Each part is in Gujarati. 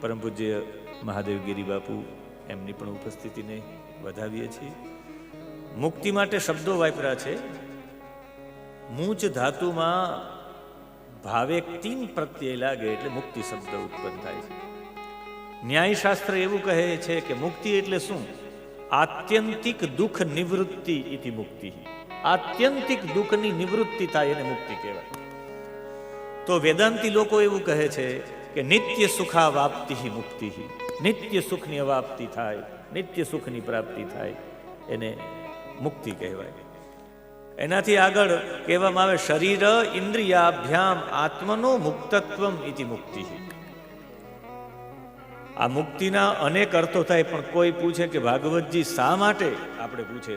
પરમ પૂજ્ય મહાદેવગીરી બાપુ એમની પણ ઉપસ્થિતિને વધાવીએ છીએ. મુક્તિ માટે શબ્દો વાપર્યા છે. મૂચ ધાતુમાં ભાવે તીન પ્રત્યય લાગે એટલે મુક્તિ શબ્દ ઉત્પન્ન થાય છે. ન્યાયશાસ્ત્ર એવું કહે છે કે મુક્તિ એટલે શું? આત્યંતિક દુઃખ નિવૃત્તિ ઇતિ મુક્તિ. આત્યંતિક દુઃખની નિવૃત્તિ થાય એને મુક્તિ કહેવાય. તો વેદાંતિ લોકો એવું કહે છે કે નિત્ય સુખાવાપ્તિ મુક્તિ નિત્ય સુખની અવાપ્તિ થાય, નિત્ય સુખની પ્રાપ્તિ થાય, એને મુક્તિ કહેવાય. એનાથી આગળ કહેવામાં આવે શરીર ઇન્દ્રિયાભ્યામ આત્મનો મુક્તત્વમ ઇતિ મુક્તિ આ મુક્તિના અનેક અર્થો થાય, પણ કોઈ પૂછે કે ભાગવતજી શા માટે આપણે પૂછે?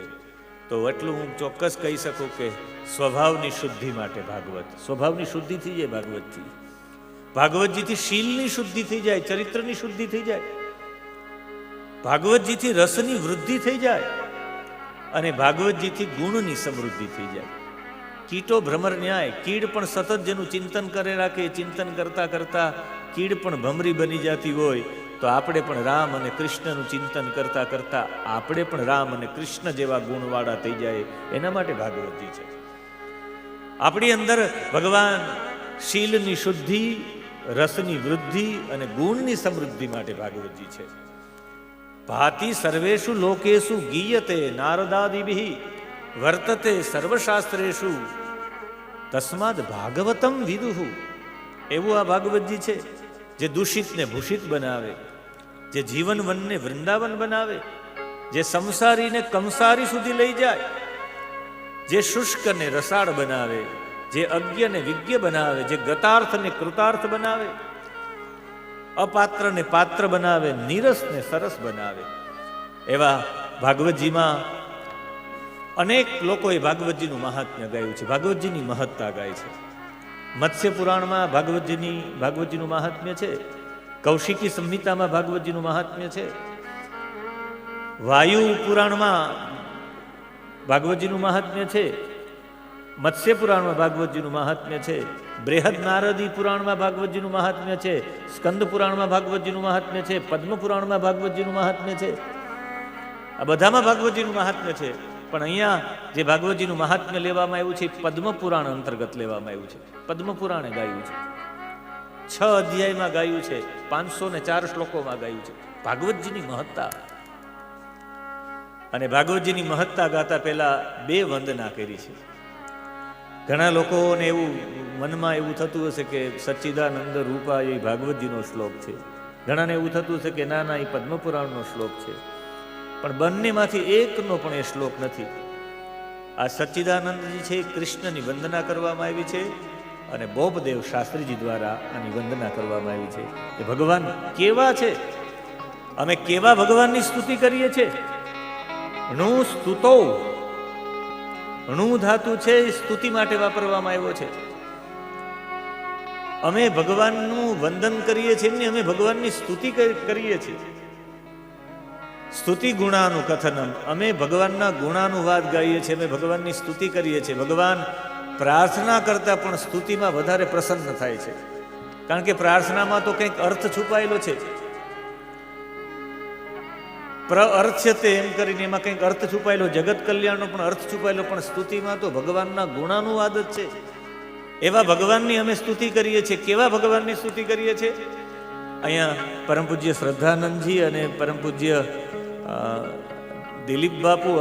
તો એટલું હું ચોક્કસ કહી શકું કે સ્વભાવની શુદ્ધિ માટે ભાગવત. સ્વભાવની શુદ્ધિ થઈ ભાગવતથી. ભાગવતજીથી શીલની શુદ્ધિ થઈ જાય, ચરિત્રની શુદ્ધિ થઈ જાય. ભાગવતજીથી રસની વૃદ્ધિ થઈ જાય અને ભાગવતજીથી ગુણની સમૃદ્ધિ થઈ જાય. કીટો ભ્રમર ન્યાય, કીડ પણ સતત જેનું ચિંતન કરે રાખે, ચિંતન કરતા કરતા કીડ પણ ભમરી બની જતી હોય, તો આપણે પણ રામ અને કૃષ્ણનું ચિંતન કરતા કરતા આપણે પણ રામ અને કૃષ્ણ જેવા ગુણવાળા થઈ જાય. એના માટે ભાગવતજી છે. આપણી અંદર ભગવાન શીલની શુદ્ધિ રસની વૃદ્ધિ અને ગુણની સમૃદ્ધિ માટે ભાગવતજી છે. ભાતિ સર્વેશુ લોકેશુ ગીયતે નારદાદિભિ, વર્તતે સર્વશાસ્ત્રેશુ તસ્માદ ભાગવતમ વિદુહુ એવું આ ભાગવતજી છે, જે દૂષિતને ભૂષિત બનાવે, જે જીવન વનને વૃંદાવન બનાવે, જે સંસારીને કંસારી સુધી લઈ જાય, જે શુષ્કને રસાળ બનાવે જે અજ્ઞને વિજ્ઞ બનાવે, જે ગતાર્થને કૃતાર્થ બનાવે અપાત્રને પાત્ર બનાવે નીરસને સરસ બનાવે. એવા ભાગવતજીમાં અનેક લોકોએ ભાગવતજીનું મહાત્મ્ય ગાયું છે. ભાગવતજીની મહત્તા ગાય છે. મત્સ્ય પુરાણમાં ભાગવતજીની, ભાગવતજીનું મહાત્મ્ય છે. કૌશિકી સંહિતામાં ભાગવતજીનું મહાત્મ્ય છે. વાયુ પુરાણમાં ભાગવતજીનું મહાત્મ્ય છે. મત્સ્ય પુરાણમાં ભાગવતજીનું મહાત્મ્ય છે બૃહદ નારદી પુરાણમાં ભાગવતજીનું મહાત્મ્ય છે સ્કંદ પુરાણમાં ભાગવતજીનું મહાત્મ્ય છે પદ્મ પુરાણમાં ભાગવતજીનું મહાત્મ્ય છે. આ બધામાં ભાગવતજીનું મહાત્મ્ય છે, પણ અહીંયા જે ભાગવતજીનું મહાત્મ્ય લેવામાં આવ્યું છે પદ્મ પુરાણ અંતર્ગત લેવામાં આવ્યું છે. પદ્મ પુરાણે ગાયું છે. છ અધ્યાયમાં ગાયું છે, પાંચસો ને ચાર શ્લોકોમાં ગાયું છે. ભાગવતજીની મહત્તા. અને ભાગવતજીની મહત્તા ગાતા પહેલા બે વંદના કરી છે. ઘણા લોકોને એવું મનમાં એવું થતું હશે કે સચ્ચિદાનંદ રૂપા એ ભાગવતજીનો શ્લોક છે. ઘણાને એવું થતું હશે કે ના ના એ પદ્મપુરાણનો શ્લોક છે. પણ બંનેમાંથી એકનો પણ એ શ્લોક નથી. આ સચ્ચિદાનંદજી છે કૃષ્ણની વંદના કરવામાં આવી છે અને બોપદેવ શાસ્ત્રીજી દ્વારા આની વંદના કરવામાં આવી છે. એ ભગવાન કેવા છે? અમે કેવા ભગવાનની સ્તુતિ કરીએ છીએ? નું સ્તુતો ણુ ધાતુ છે એ સ્તુતિ માટે વાપરવામાં આવ્યો છે. અમે ભગવાનનું વંદન કરીએ છીએ એમની અમે ભગવાનની સ્તુતિ કરી- કરીએ છીએ. સ્તુતિ ગુણાનું કથનમ અમે ભગવાનના ગુણાનું વાત ગાઈએ છીએ, અમે ભગવાનની સ્તુતિ કરીએ છીએ. ભગવાન પ્રાર્થના કરતા પણ સ્તુતિમાં વધારે પ્રસન્ન થાય છે. કારણ કે પ્રાર્થનામાં તો કંઈક અર્થ છુપાયેલો છે. પ્ર અર્થ તે એમ કરીને એમાં કંઈક અર્થ છુપાયેલો, જગત કલ્યાણનો પણ અર્થ છુપાયેલો, પણ સ્તુતિમાં તો ભગવાનના ગુણાનું વાદ જ છે. એવા ભગવાનની અમે સ્તુતિ કરીએ છીએ. કેવા ભગવાનની સ્તુતિ કરીએ છીએ? અહીંયા પરમ પૂજ્ય શ્રદ્ધાનંદજી અને પરમ પૂજ્ય દિલીપ બાપુ